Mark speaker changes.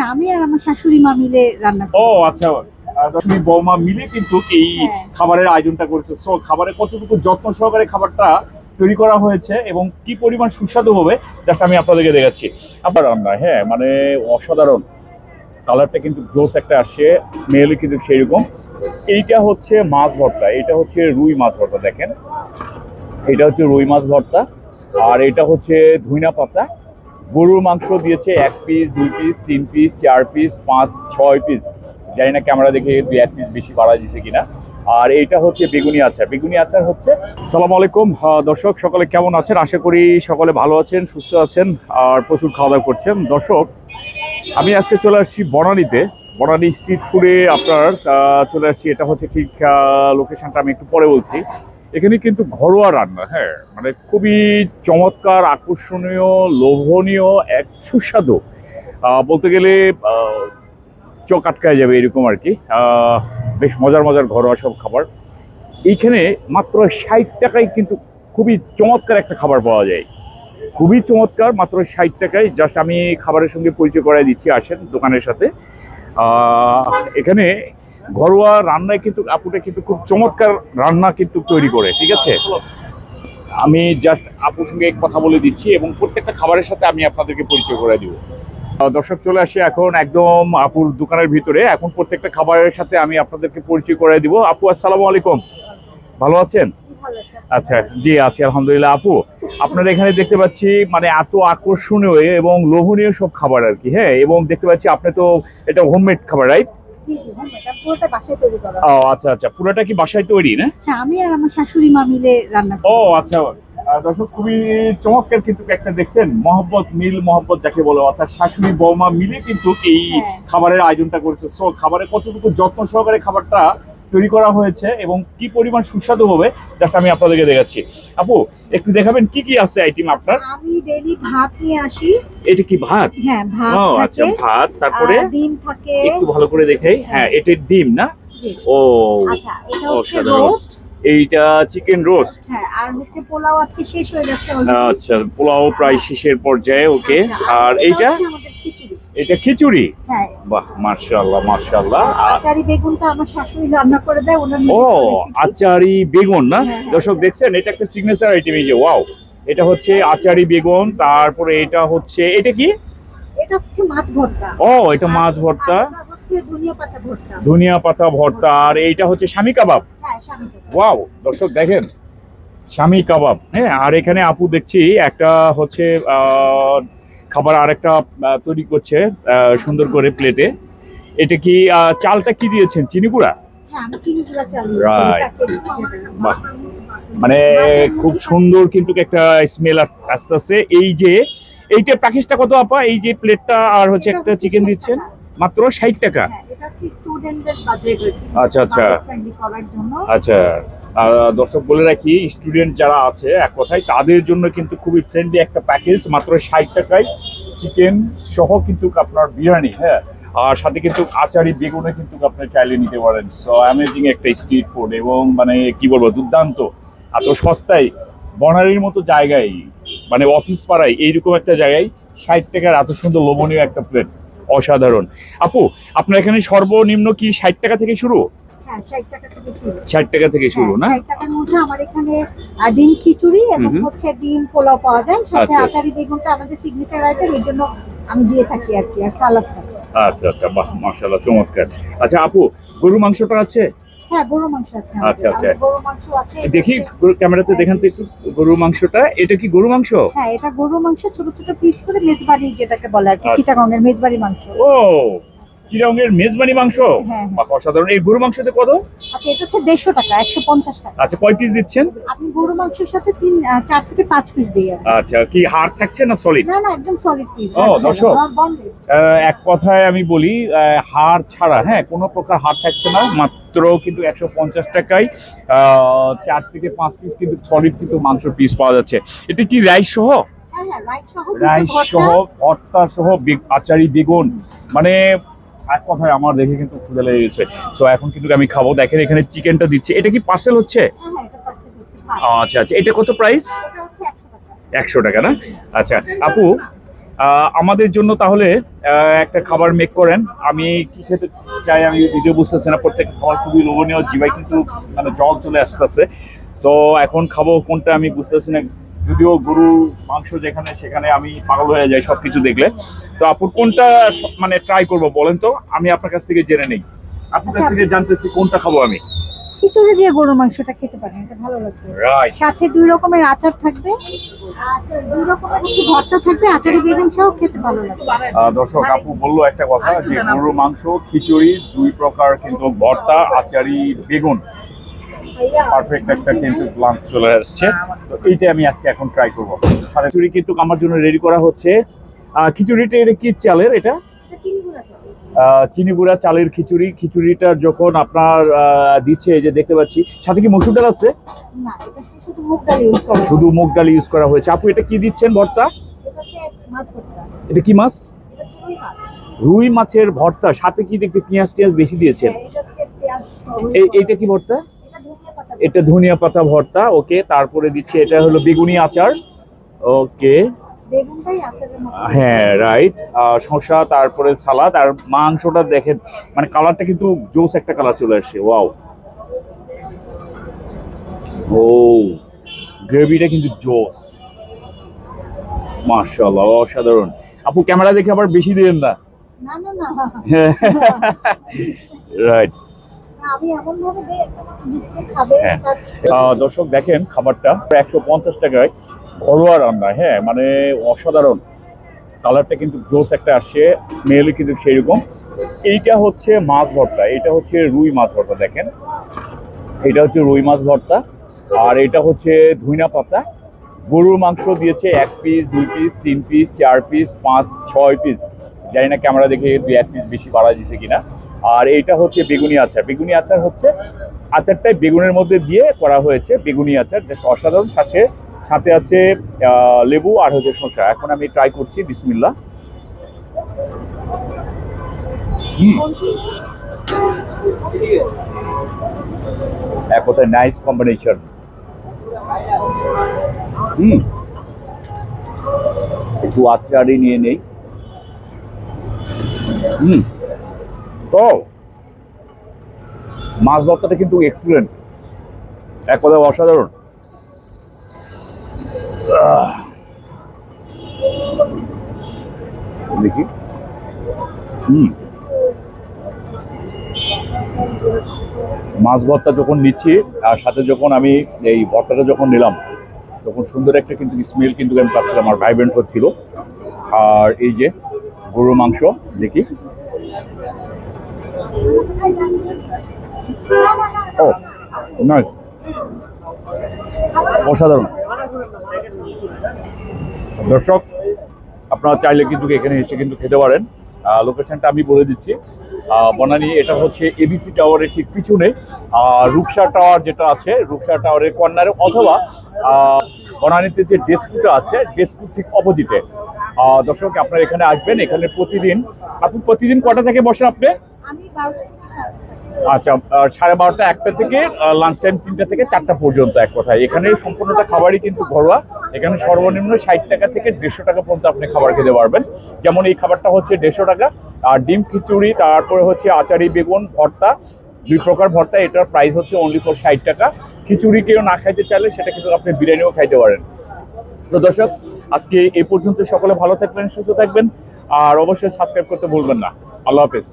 Speaker 1: হ্যাঁ আমি আর আমার শাশুড়ি মা মিলে রান্না করি।
Speaker 2: ও আচ্ছা। তুমি বৌমা মিলে কিন্তু এই
Speaker 1: হ্যাঁ।
Speaker 2: খাবারের আয়োজনটা করেছে। সো খাবারের কতটুকু যত্ন সহকারে খাবারটা তৈরি করা হয়েছে এবং কি পরিমাণ সুস্বাদু হবে জাস্ট আমি আপনাদেরকে দেখাচ্ছি। আপনার রান্না হ্যাঁ মানে অসাধারণ কালারটা কিন্তু গ্লোস একটা আসছে স্মেল কিন্তু সেইরকম। এইটা হচ্ছে মাছ ভর্তা এটা হচ্ছে রুই মাছ ভর্তা দেখেন। এটা হচ্ছে রুই মাছ ভর্তা আর এটা হচ্ছে ধুইনা পাতা। গরুর মাংস দিয়েছে এক পিস দুই পিস তিন পিস চার পিস পাঁচ, ছয় পিস জানি না ক্যামেরা দেখে দুই, এক পিস বেশি বাড়া দিয়েছে কিনা। আর এইটা হচ্ছে বেগুনি আচার। বেগুনি আচার হচ্ছে, সালাম আলাইকুম। দর্শক, সকলে কেমন আছেন? আশা করি সকলে ভালো আছেন, সুস্থ আছেন, আর প্রচুর খাওয়া দাওয়া করছেন। দর্শক, আমি আজকে চলে আসছি বনানীতে। বনানী স্ট্রিট ফুডে আপনার চলে আসছি। এটা হচ্ছে ঠিক লোকেশনটা আমি একটু পরে বলছি। এখানে কিন্তু ঘরোয়া রান্না হ্যাঁ মানে খুবই চমৎকার, আকর্ষণীয়, লোভনীয়, এক সুস্বাদু। বলতে গেলে চোখ আটকায় যাবে এরকম আর কি। বেশ মজার মজার ঘরোয়া সব খাবার। এইখানে মাত্র ষাট টাকায় কিন্তু খুবই চমৎকার একটা খাবার পাওয়া যায়। খুবই চমৎকার, মাত্র ষাট টাকায়। জাস্ট আমি খাবারের সঙ্গে পরিচয় করাই দিচ্ছি, আসেন দোকানের সাথে। এখানে ঘরোয়া রান্নায় কিন্তু আপুটা কিন্তু খুব চমৎকার রান্না কিন্তু তৈরি করে ঠিক আছে? আমি জাস্ট আপুর সঙ্গে কথা বলে দিচ্ছি এবং প্রত্যেকটা খাবারের সাথে আমি আপনাদেরকে পরিচয় করে দিব। দর্শক চলে আসে এখন একদম আপুর দোকানের ভিতরে। এখন প্রত্যেকটা খাবারের সাথে আমি আপনাদেরকে পরিচয় করে দিব। আপু আসসালামু আলাইকুম। ভালো আছেন? আচ্ছা জি আছি আলহামদুলিল্লাহ। আপু আপনার এখানে দেখতে পাচ্ছি মানে এত আকর্ষণীয় এবং লোভনীয় সব খাবার আর কি হ্যাঁ? এবং দেখতে পাচ্ছি আপনি তো এটা হোমমেড খাবার রাইট
Speaker 1: হ্যাঁ
Speaker 2: ও আচ্ছা আচ্ছা পুরোটা কি বাসায় তৈরি না?
Speaker 1: হ্যাঁ আমি আর আমার শাশুড়ি মা মিলে রান্না
Speaker 2: ও আচ্ছা। দর্শক খুবই চমৎকার কিন্তু একটা দেখছেন মহব্বত মিল মহব্বত যাকে বলো অর্থাৎ শাশুড়ি বৌমা মিলে কিন্তু এই
Speaker 1: হ্যাঁ।
Speaker 2: খাবারের আয়োজনটা করেছে। সো খাবারের কতটুকু যত্ন সহকারে খাবারটা তৈরি করা হয়েছে এবং কি পরিমাণ সুস্বাদু হবে জাস্ট আমি আপনাদেরকে দেখাচ্ছি। আপু একটু দেখাবেন কি কি আছে আইটেম আপনার?
Speaker 1: আচ্ছা, আমি ডেইলি ভাত নিয়ে আসি।
Speaker 2: এটা কি ভাত?
Speaker 1: হ্যাঁ ভাত
Speaker 2: ও আচ্ছা ভাত তারপরে
Speaker 1: ডিম থাকে।
Speaker 2: একটু ভালো করে দেখাই। হ্যাঁ। এটা ডিম না? ও
Speaker 1: আচ্ছা এটা হচ্ছে রোস্ট
Speaker 2: এইটা চিকেন রোস্ট
Speaker 1: হ্যাঁ আর হচ্ছে পোলাও আজকে শেষ হয়ে যাচ্ছে
Speaker 2: আচ্ছা পোলাও প্রায় শেষের পর্যায়ে ওকে
Speaker 1: আচ্ছা,
Speaker 2: আর এইটা? এটা খিচুড়ি?
Speaker 1: হ্যাঁ।
Speaker 2: বাহ মার্শাল্লাহ মার্শাল্লাহ
Speaker 1: আচারি বেগুনটা আমার শাশুড়ি রান্না করে দেয় ওনার
Speaker 2: ও আচারি বেগুন না?
Speaker 1: হ্যাঁ, হ্যাঁ।
Speaker 2: দর্শক দেখছেন? এটা একটা সিগনেচার আইটেম এই যে ওয়াও এটা হচ্ছে আচারি বেগুন তারপরে এটা হচ্ছে এটা কি?
Speaker 1: এটা হচ্ছে মাছ ভর্তা।
Speaker 2: ও এটা মাছ ভর্তা।
Speaker 1: ধনিয়া পাতা ভর্তা।
Speaker 2: আর এইটা হচ্ছে স্বামী কাবাব।
Speaker 1: হ্যাঁ স্বামী কাবাব।
Speaker 2: ওয়াও দর্শক দেখেন স্বামী কাবাব হ্যাঁ? আর এখানে আপু দেখছি একটা হচ্ছে আহ, খাবার আরেকটা তৈরি করছে সুন্দর করে প্লেটে এটা কি চালটা কি দিয়েছেন? চিনি গুঁড়া?
Speaker 1: হ্যাঁ
Speaker 2: মানে খুব সুন্দর কিন্তু একটা স্মেল আসতেছে। এই যে এইটা প্যাকেজটা কত আপা? এই যে প্লেটটা আর হচ্ছে একটা চিকেন দিচ্ছেন? মাত্র ষাট টাকা?
Speaker 1: হ্যাঁ
Speaker 2: আচ্ছা, আচ্ছা। আচ্ছা। দর্শক বলে রাখি স্টুডেন্ট যারা আছে, এক কথায় তাদের জন্য কিন্তু খুবই ফ্রেন্ডলি একটা প্যাকেজ মাত্র ষাট টাকায় চিকেন সহ কিন্তু আপনার বিরিয়ানি হ্যাঁ? আর সাথে কিন্তু আচারি বেগুনে কিন্তু আপনি চাইলে নিতে পারেন। সো অ্যামেজিং একটা স্ট্রিট ফুড এবং মানে কি বলব, দুর্দান্ত। এত সস্তায় বনারির মতো জায়গায় মানে অফিস পাড়ায়, এইরকম একটা জায়গায় ষাট টাকার এত সুন্দর লোভনীয় একটা প্লেট অসাধারণ। আপু, আপনার এখানে সর্বনিম্ন কি ষাট টাকা থেকে শুরু?
Speaker 1: ষাট টাকা থেকে শুরু।
Speaker 2: ষাট টাকা থেকে শুরু না?
Speaker 1: হ্যাঁ, ষাট টাকার মধ্যে আমার এখানে ডিম খিচুড়ি এবং। হচ্ছে ডিম পোলাও পাওয়া যায়। সাথে
Speaker 2: আচ্ছা।
Speaker 1: আচারি বেগুনটা আমাদের সিগনেচার আইটেম এই জন্য আমি দিয়ে থাকি আর কি আর সালাদ থাকে
Speaker 2: আচ্ছা আচ্ছা বাহ মাশাআল্লাহ চমৎকার। আচ্ছা আপু গরু মাংসটা আছে?
Speaker 1: হ্যাঁ গরু মাংস আছে
Speaker 2: আচ্ছা, আচ্ছা।
Speaker 1: গরু মাংস আছে।
Speaker 2: দেখি ক্যামেরাতে দেখান তো একটু গরু মাংসটা। এটা কি গরু মাংস?
Speaker 1: হ্যাঁ এটা গরু মাংস ছোট ছোট পিস করে মেজবাড়ি যেটাকে বলে আর কি
Speaker 2: আচ্ছা।
Speaker 1: চিটাগংয়ের মেজবাড়ি মাংস।
Speaker 2: ও চিরাঙ্গের মেজবানি মাংস?
Speaker 1: হ্যাঁ, হ্যাঁ।
Speaker 2: অসাধারণ। এই গরু মাংসতে কত?
Speaker 1: আচ্ছা এটা হচ্ছে দেড়শো টাকা একশো পঞ্চাশ টাকা।
Speaker 2: আচ্ছা কয় পিস দিচ্ছেন?
Speaker 1: আপনি গরু মাংসের সাথে তিন চার থেকে পাঁচ পিস দিয়ে
Speaker 2: আচ্ছা কি হাড় থাকছে না সলিড
Speaker 1: না না একদম সলিড পিস
Speaker 2: ও, দর্শক। এক কথায় আমি বলি হাড় ছাড়া হ্যাঁ কোনো প্রকার হাড় থাকছে না মাত্র কিন্তু একশো পঞ্চাশ টাকায় চার থেকে পাঁচ পিস কিন্তু সলিড কিন্তু মাংস পিস পাওয়া যাচ্ছে। এটা কি রাইস
Speaker 1: হ্যাঁ রাইস সহ
Speaker 2: রাইস সহ ভর্তা সহ আচারি বেগুন। মানে এক কথায় আমার দেখে কিন্তু ক্ষুদে লেগে গেছে। সো এখন কিন্তু আমি খাব। দেখেন এখানে চিকেনটা দিচ্ছে। এটা কি পার্সেল হচ্ছে?
Speaker 1: হ্যাঁ হ্যাঁ ভাই।
Speaker 2: আচ্ছা আচ্ছা। এটা কত প্রাইস
Speaker 1: একশো টাকা।
Speaker 2: না? আচ্ছা আপু আমাদের জন্য তাহলে একটা খাবার মেক করেন। আমি কি খেতে চাই আমি ভিডিও বুঝতেছি না। প্রত্যেক খাবার খুবই লোভনীয়। জিভাই কিন্তু মানে জল চলে আসতেছে। তো এখন খাব কোনটা আমি বুঝতেছি না। যদিও গরু মাংস যেখানে সেখানে আমি পাগল হয়ে যাই সবকিছু দেখলে। তো আপু কোনটা মানে ট্রাই করব বলেন তো? আমি আপনার কাছ থেকে জেনে নেই। আপনার কাছ থেকে জানতেছি কোনটা খাব আমি।
Speaker 1: খিচুড়ি দিয়ে গরুর মাংসটা খেতে পারেন এটা ভালো লাগবে। সাথে দুই রকমের আচার থাকবে। আচ্ছা দুই রকমের হচ্ছে ভর্তা থাকবে আচারে বেগুন সহ খেতে ভালো লাগবে।
Speaker 2: দর্শক আপু বলল একটা কথা যে গরুর মাংস খিচুড়ি দুই প্রকার কিন্তু ভর্তা আচারি বেগুন। পারফেক্ট একটা কিন্তু লাঞ্চ চলে আসছে। তো এইটা আমি আজকে এখন ট্রাই করব। খিচুড়ি কিন্তু আমার জন্য রেডি করা হচ্ছে। খিচুড়িটা এটা কি চালের এটা?
Speaker 1: চিনি গুঁড়া
Speaker 2: গুঁড়া চালের খিচুড়ি। খিচুড়িটা যখন আপনার দিচ্ছে যে দেখতে পাচ্ছি। সাথে কি মসুর ডাল আছে?
Speaker 1: শুধু মুগ ডাল ইউজ করে
Speaker 2: হয়েছে। আপু এটা কি দিচ্ছেন ভর্তা?
Speaker 1: এটা
Speaker 2: কি মাছ?
Speaker 1: রুই
Speaker 2: মাছের ভর্তা। সাথে কি দেখতে পেঁয়াজ টিয়াজ বেশি দিয়েছেন?
Speaker 1: হ্যাঁ,
Speaker 2: এইটা কি ভর্তা?
Speaker 1: এটা ধনিয়া পাতা
Speaker 2: ভর্তা ওকে তারপরে দিচ্ছে এটা হলো বেগুনি আচার ওকে। হ্যাঁ রাইট শসা তারপরে সালাদ আর মাংসটা দেখেন মানে কালারটা কিন্তু জোস একটা কালার চলে আসছে ওয়াও ও গ্রেভিটা কিন্তু জোস। মাশাআল্লাহ অসাধারণ। আপু ক্যামেরা দেখে আবার বেশি দিলেন না? রাইট দর্শক দেখেন খাবারটা একশো পঞ্চাশ টাকায় ঘরোয়া রান্না হ্যাঁ মানে অসাধারণ। কালারটা কিন্তু জোস একটা আসছে স্মেলও কিন্তু সেইরকম। এইটা হচ্ছে মাছ ভর্তা এটা হচ্ছে রুই মাছ ভর্তা দেখেন। এটা হচ্ছে রুই মাছ ভর্তা আর এটা হচ্ছে ধুইনা পাতা। গরুর মাংস দিয়েছে এক পিস দুই পিস তিন পিস চার পিস পাঁচ ছয় পিস জানি না ক্যামেরা দেখে দুই এক পিস বেশি বাড়া দিয়েছে কিনা। আর এইটা হচ্ছে বেগুনি আচার। বেগুনি আচার হচ্ছে, আচারটাই বেগুনের মধ্যে দিয়ে করা হয়েছে বেগুনি আচার। জাস্ট অসাধারণ সাথে সাথে আছে লেবু আর হচ্ছে শসা। এখন আমি ট্রাই করছি বিসমিল্লা এক কথায় নাইস কম্বিনেশন হুম। একটু আচারই নিয়ে নেই। হুম। তো, মাছ ভর্তাটা কিন্তু এক্সিলেন্ট এক কথায় অসাধারণ। দেখি। হুম। মাছ ভর্তা যখন নিচ্ছি, আর সাথে যখন আমি এই ভর্তাটা যখন নিলাম, তখন সুন্দর একটা কিন্তু স্মেল কিন্তু আমি পাচ্ছিলাম আমার ভাইব্রেন্ট হচ্ছিল। আর এই যে গরুর মাংস, দেখি। অসাধারণ। দর্শক, আপনারা চাইলে কিন্তু এখানে এসে কিন্তু খেতে পারেন। লোকেশনটা আমি বলে দিচ্ছি। বনানি, এটা হচ্ছে এবিসি টাওয়ারের ঠিক পিছনে। রূপসা টাওয়ার যেটা আছে, রূপসা টাওয়ারের কর্নারে অথবা বনানীতে যে ডেস্কুটা আছে ডেস্কুর ঠিক অপোজিটে দর্শক আপনারা এখানে আসবেন এখানে প্রতিদিন আপনি প্রতিদিন কটা থেকে বসেন আপনি? আচ্ছা সাড়ে বারোটা একটা থেকে লাঞ্চ টাইম তিনটা থেকে চারটা পর্যন্ত এক কথায়। এখানে সম্পূর্ণটা খাবারই কিন্তু ঘরোয়া। এখানে সর্বনিম্ন ষাট টাকা থেকে দেড়শো টাকা পর্যন্ত আপনি খাবার খেতে পারবেন। যেমন এই খাবারটা হচ্ছে দেড়শো টাকা। আর ডিম খিচুড়ি তারপরে হচ্ছে আচারি বেগুন ভর্তা দুই প্রকার ভর্তা, এটার প্রাইস হচ্ছে অনলি ফর ষাট টাকা। খিচুড়ি কেউ না খাইতে চাইলে সেটা কিন্তু আপনি বিরিয়ানিও খাইতে পারেন। তো দর্শক, আজকে এই পর্যন্ত সকলে ভালো থাকবেন, সুস্থ থাকবেন, আর অবশ্যই সাবস্ক্রাইব করতে ভুলবেন না। আল্লাহ হাফেজ।